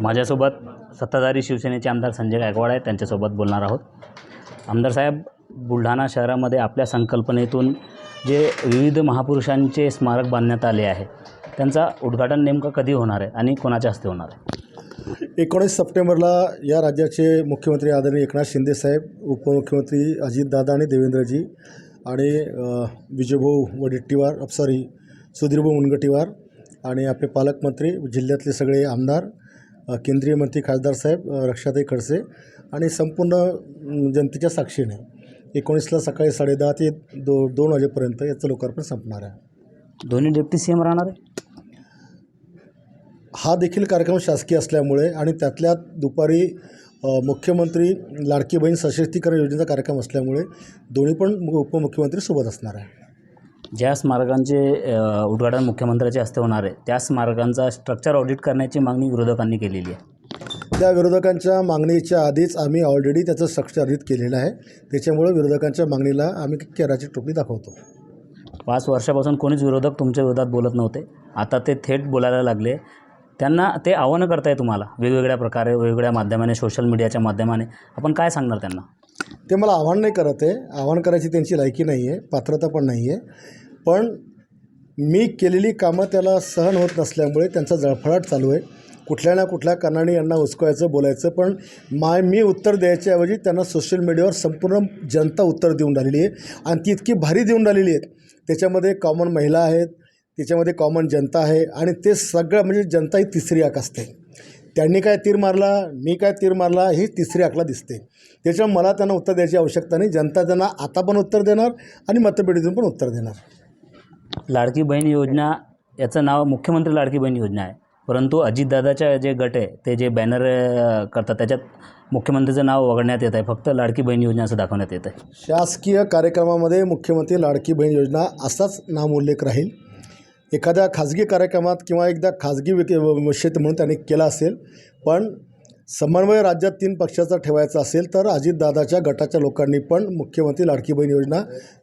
माझ्यासोबत सत्ताधारी शिवसेनेचे आमदार संजय गायकवाड आहेत त्यांच्यासोबत बोलणार आहोत. आमदार साहेब बुलढाणा शहरामध्ये आपल्या संकल्पनेतून जे विविध महापुरुषांचे स्मारक बांधण्यात आले आहे त्यांचा उद्घाटन नेमकं कधी होणार आहे आणि कोणाच्या हस्ते होणार आहे? एकोणीस सप्टेंबरला या राज्याचे मुख्यमंत्री आदरणीय एकनाथ शिंदेसाहेब उपमुख्यमंत्री अजितदादा आणि देवेंद्रजी आणि विजयभाऊ वडेट्टीवार सॉरी सुधीरभाऊ मुनगटीवार आणि आपले पालकमंत्री जिल्ह्यातले सगळे आमदार केंद्रीय मंत्री खासदार साहेब रक्षाताई खडसे आणि संपूर्ण जनतेच्या साक्षीने एकोणीसला सकाळी साडेदहा ते दो दोन वाजेपर्यंत याचं लोकार्पण संपणार आहे. दोन्ही डेप्टी सी एम राहणार आहे? हा देखील कार्यक्रम शासकीय असल्यामुळे आणि त्यातल्या दुपारी मुख्यमंत्री लाडकी बहीण सशक्तीकरण योजनेचा कार्यक्रम असल्यामुळे दोन्ही पण उपमुख्यमंत्री सोबत असणार आहे. ज्या स्मारकांचे उद्घाटन मुख्यमंत्र्याच्या हस्ते होणार आहे त्या स्मारकांचा स्ट्रक्चर ऑडिट करण्याची मागणी विरोधकांनी केलेली आहे. त्या विरोधकांच्या मागणीच्या आधीच आम्ही ऑलरेडी त्याचं स्ट्रक्चर अधित केलेलं आहे. त्याच्यामुळं विरोधकांच्या मागणीला आम्ही केराची टोपली दाखवतो. पाच वर्षापासून कोणीच विरोधक तुमच्या विरोधात बोलत नव्हते. आता ते थेट बोलायला लागले. त्यांना ते आव्हानं करताय तुम्हाला वेगवेगळ्या प्रकारे वेगवेगळ्या माध्यमाने सोशल मीडियाच्या माध्यमाने. आपण काय सांगणार त्यांना? ते मला आव्हान नाही करत आहे. आव्हान करायची त्यांची लायकी नाही आहे. पात्रता पण नाही आहे. पण मी केलेली कामं त्याला सहन होत नसल्यामुळे त्यांचा जळफळाट चालू आहे. कुठल्या ना कुठल्या कारणाने यांना उचकवायचं बोलायचं पण माय मी उत्तर द्यायच्याऐवजी त्यांना सोशल मीडियावर संपूर्ण जनता उत्तर देऊन राहिलेली आहे. आणि ती इतकी भारी देऊन राहिलेली आहेत. त्याच्यामध्ये कॉमन महिला आहेत त्याच्यामध्ये कॉमन जनता आहे आणि ते सगळं म्हणजे जनता ही तिसरी आक असते त्यांनी काय तीर मारला मी काय तीर मारला ही तिसरी आकला दिसते. त्याच्यामुळे मला त्यांना उत्तर द्यायची आवश्यकता नाही. जनता त्यांना आता पण उत्तर देणार आणि मतपेढीतून पण उत्तर देणार. लाडकी बहीण योजना याचं नाव मुख्यमंत्री लाडकी बहीण योजना आहे. परंतु अजितदादाच्या जे गट आहे ते जे बॅनर करतात त्याच्यात मुख्यमंत्रीचं नाव वगळण्यात येत आहे. फक्त लाडकी बहीण योजना असं दाखवण्यात येत आहे. शासकीय कार्यक्रमामध्ये मुख्यमंत्री लाडकी बहीण योजना असाच नामोल्लेख राहील. एखाद्या खाजगी कार्यक्रमात किंवा एकदा खाजगी विक विषय म्हणून त्यांनी केला असेल पण समन्वय राज्यात तीन पक्षाचा ठेवायचा असेल तर अजितदादाच्या गटाच्या लोकांनी पण मुख्यमंत्री लाडकी बहीण योजना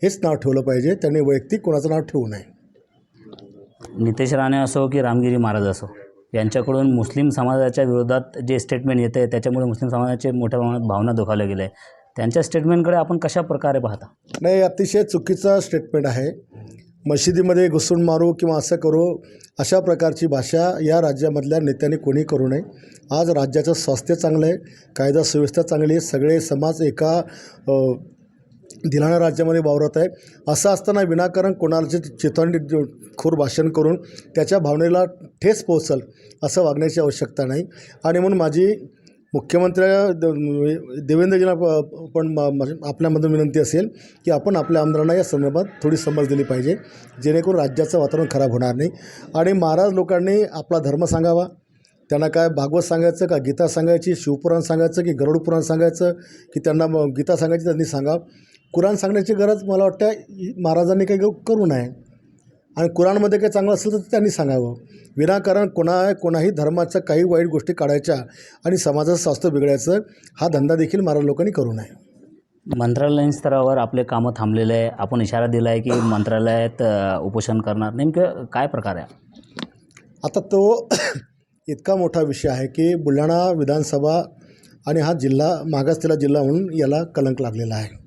हेच नाव ठेवलं पाहिजे. त्यांनी वैयक्तिक कोणाचं नाव ठेवू नये. नितेश राणे असो की रामगिरी महाराज असो यांच्याकडून मुस्लिम समाजाच्या विरोधात जे स्टेटमेंट येते आहे त्याच्यामुळे मुस्लिम समाजाचे मोठ्या प्रमाणात भावना दुखावल्या गेल्या आहे त्यांच्या स्टेटमेंटकडे आपण कशा प्रकारे पाहता? नाही अतिशय चुकीचं स्टेटमेंट आहे. मशिदीमध्ये घुसून मारू किंवा असं करू अशा प्रकारची भाषा या राज्यामधल्या नेत्यांनी कोणी करू नये. आज राज्याचं स्वास्थ्य चांगलं आहे कायदा सुव्यवस्था चांगली आहे सगळे समाज एका दिलाणा राज्यामध्ये वावरत आहे. असं असताना विनाकारण कोणाचे चेतवणी खूर भाषण करून त्याच्या भावनेला ठेस पोहोचल असं वागण्याची आवश्यकता नाही. आणि म्हणून माझी मुख्यमंत्री द- म्हणजे देवेंद्रजींना पण म- म- आपल्यामधून विनंती असेल की आपण आपल्या आमदारांना या संदर्भात थोडी समज दिली पाहिजे. जेणेकरून राज्याचं वातावरण खराब होणार नाही. आणि महाराज लोकांनी आपला धर्म सांगावा. त्यांना काय भागवत सांगायचं का गीता सांगायची शिवपुराण सांगायचं की गरुड पुराण सांगायचं की त्यांना मग गीता सांगायची त्यांनी सांगा कुराण सांगण्याची गरज मला वाटतं महाराजांनी काही करू नये. आणि कुराणमध्ये काही चांगलं असेल तर त्यांनी सांगावं. विनाकारण कोणा कोणाही धर्माच्या काही वाईट गोष्टी काढायच्या आणि समाजाचं स्वास्थ्य बिघडायचं हा धंदा देखील महाराज लोकांनी करू नये. मंत्रालयीन स्तरावर आपले कामं थांबलेले आहे. आपण इशारा दिला आहे की मंत्रालयात उपोषण करणार. नेमकं काय प्रकार आहे? आता तो इतका मोठा विषय आहे की बुलढाणा विधानसभा आणि हा जिल्हा मागासलेला जिल्हा म्हणून याला कलंक लागलेला आहे.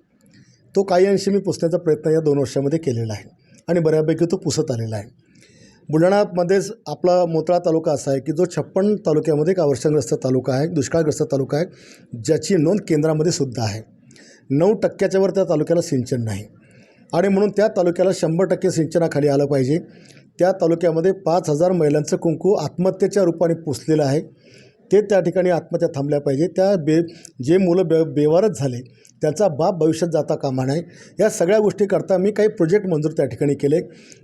तो काही अंशी मी पुसण्याचा प्रयत्न या दोन वर्षामध्ये केलेला आहे. आणि बऱ्यापैकी तो पुसत आलेला आहे. बुलढाणामध्येच आपला मोतळा तालुका असा आहे की जो छप्पन तालुक्यामध्ये एक अवर्षणग्रस्त तालुका आहे दुष्काळग्रस्त तालुका आहे ज्याची नोंद केंद्रामध्ये सुद्धा आहे. नऊ टक्क्याच्यावर त्या तालुक्याला सिंचन नाही. आणि म्हणून त्या तालुक्याला शंभर टक्के सिंचनाखाली आलं पाहिजे. त्या तालुक्यामध्ये पाच हजार महिलांचं कुंकू आत्महत्येच्या रूपाने पुसलेलं आहे. ते त्या ठिकाणी आत्महत्या थांबल्या पाहिजे. त्या बे जे मुलं बे बेवारच झाले त्याचा बाप भविष्यात जाता कामा नये. या सगळ्या गोष्टीकरता मी काही प्रोजेक्ट मंजूर त्या ठिकाणी केले.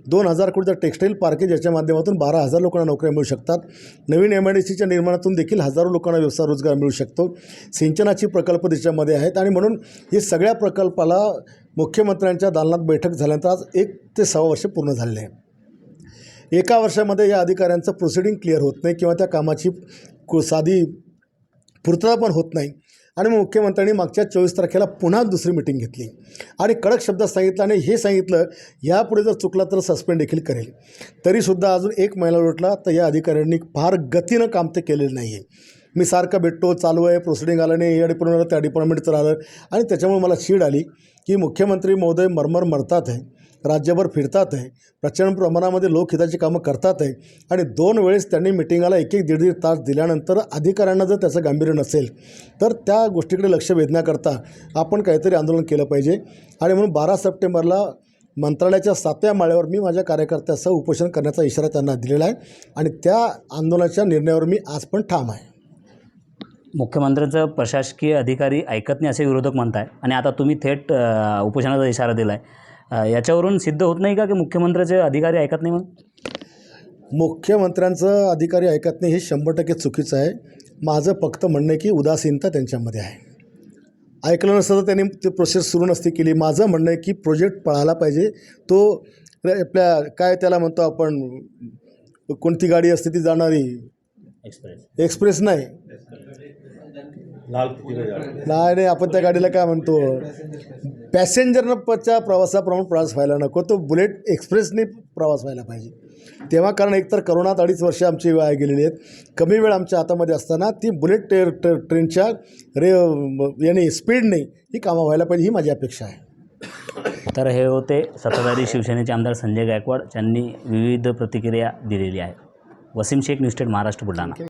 दोन हजार कोटीचं टेक्स्टाईल पार्क आहे ज्याच्या माध्यमातून बारा हजार लोकांना नोकऱ्या मिळू शकतात. नवीन एम आय डी सीच्या निर्माणातून देखील हजारो लोकांना व्यवसाय रोजगार मिळू शकतो. सिंचनाची प्रकल्प त्याच्यामध्ये आहेत आणि म्हणून हे सगळ्या प्रकल्पाला मुख्यमंत्र्यांच्या दालनात बैठक झाल्यानंतर आज एक ते सहा वर्ष पूर्ण झालेले आहे. एका वर्षामध्ये या अधिकाऱ्यांचं प्रोसिडिंग क्लिअर होत नाही किंवा त्या कामाची साधी पूर्तता पण होत नाही. आणि मग मुख्यमंत्र्यांनी मागच्या चोवीस तारखेला पुन्हा दुसरी मिटिंग घेतली. आणि कडक शब्दात सांगितलं आणि हे सांगितलं यापुढे जर चुकला तर सस्पेंड देखील करेल. तरीसुद्धा अजून एक महिना लोटला तर या अधिकाऱ्यांनी फार गतीनं काम ते केलेलं नाही आहे मी सारखं भेटतो चालू आहे प्रोसिडिंग आलं नाही या डिपार्टमेंट त्या डिपार्टमेंटचं आलं आणि त्याच्यामुळे मला चीड आली की मुख्यमंत्री महोदय मरमर मरतात आहे राज्यभर फिरतात आहे. प्रचंड प्रमाणामध्ये लोकहिताची कामं करतात आहे. आणि दोन वेळेस त्यांनी मिटिंगाला एक एक दीड दीड तास दिल्यानंतर अधिकाऱ्यांना जर त्याचं गांभीर्य नसेल तर त्या गोष्टीकडे लक्ष वेधण्याकरता आपण काहीतरी आंदोलन केलं पाहिजे. आणि म्हणून बारा सप्टेंबरला मंत्रालयाच्या सातव्या माळ्यावर मी माझ्या कार्यकर्त्यासह उपोषण करण्याचा इशारा त्यांना दिलेला आहे. आणि त्या आंदोलनाच्या निर्णयावर मी आज पण ठाम आहे. मुख्यमंत्र्यांचं प्रशासकीय अधिकारी ऐकत नाही असे विरोधक म्हणत आहे आणि आता तुम्ही थेट उपोषणाचा इशारा दिला आहे याच्यावरून सिद्ध होत नाही का की मुख्यमंत्र्याचे अधिकारी ऐकत नाही म्हणून? मुख्यमंत्र्यांचं अधिकारी ऐकत नाही हे शंभर टक्के चुकीचं आहे. माझं फक्त म्हणणं आहे की उदासीनता त्यांच्यामध्ये आहे. ऐकलं नसतं तर त्यांनी ते प्रोसेस सुरू नसती केली. माझं म्हणणं आहे की प्रोजेक्ट पळाला पाहिजे. तो आपल्या काय त्याला म्हणतो आपण कोणती गाडी असते ती जाणारी? एक्सप्रेस एक्सप्रेस नाही. नाही नाही आपण त्या गाडीला काय म्हणतो? पॅसेंजरनं पच्या प्रवासाप्रमाणे प्रवास व्हायला नको तो बुलेट एक्सप्रेसने प्रवास व्हायला पाहिजे. तेव्हा कारण एकतर करोनात अडीच वर्ष आमची वाया गेलेली आहेत. कमी वेळ आमच्या हातामध्ये असताना ती बुलेट टे टे- ट्रेनच्या रे याने स्पीडने ही कामं व्हायला पाहिजे ही माझी अपेक्षा आहे. तर हे होते सत्ताधारी शिवसेनेचे आमदार संजय गायकवाड यांनी विविध प्रतिक्रिया दिलेली आहे वसीम शेख न्यूज स्टेट महाराष्ट्र बुलढाणा.